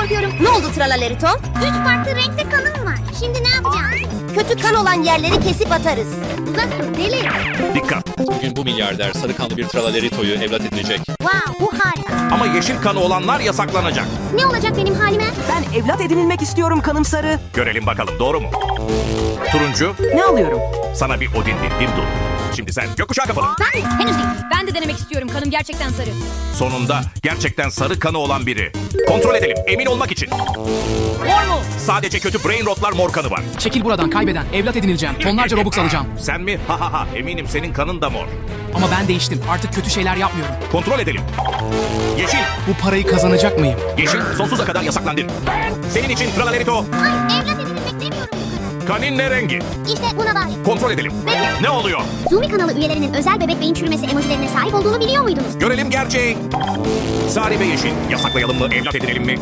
korkuyorum. Ne oldu Tralalerito? Üç farklı renkte kanım var. Şimdi ne yapacağım? Kötü kan olan yerleri kesip atarız. Uzak dur deli. Dikkat! Bugün bu milyarder sarı kanlı bir Tralalerito'yu evlat edinecek. Wow bu harika. Ama yeşil kanı olanlar yasaklanacak. Ne olacak benim halime? Ben evlat edinilmek istiyorum kanım sarı. Görelim bakalım doğru mu? Turuncu, Ne alıyorum? sana bir Odin dindim dur. Şimdi sen gökkuşağı kafalı. Ben henüz değil. Ben de denemek istiyorum. Kanım gerçekten sarı. Sonunda gerçekten sarı kanı olan biri. Kontrol edelim, emin olmak için. Mor mu? Sadece kötü brain rotlar mor kanı var. Çekil buradan kaybeden. Evlat edinileceğim. Tonlarca Robux alacağım. Sen mi? Ha ha ha, eminim senin kanın da mor. Ama ben değiştim. Artık kötü şeyler yapmıyorum. Kontrol edelim. Yeşil, Bu parayı kazanacak mıyım? yeşil sonsuza kadar yasaklandın. Senin için Tralalerito, Ay evlat kadar. Kanin ne rengi? İşte buna var. Kontrol edelim. Ne oluyor? Zumi kanalı üyelerinin özel bebek beyin çürümesi emojilerine sahip olduğunu biliyor muydunuz? Görelim gerçeği. Sarı ve yeşil, yasaklayalım mı, evlat edinelim mi?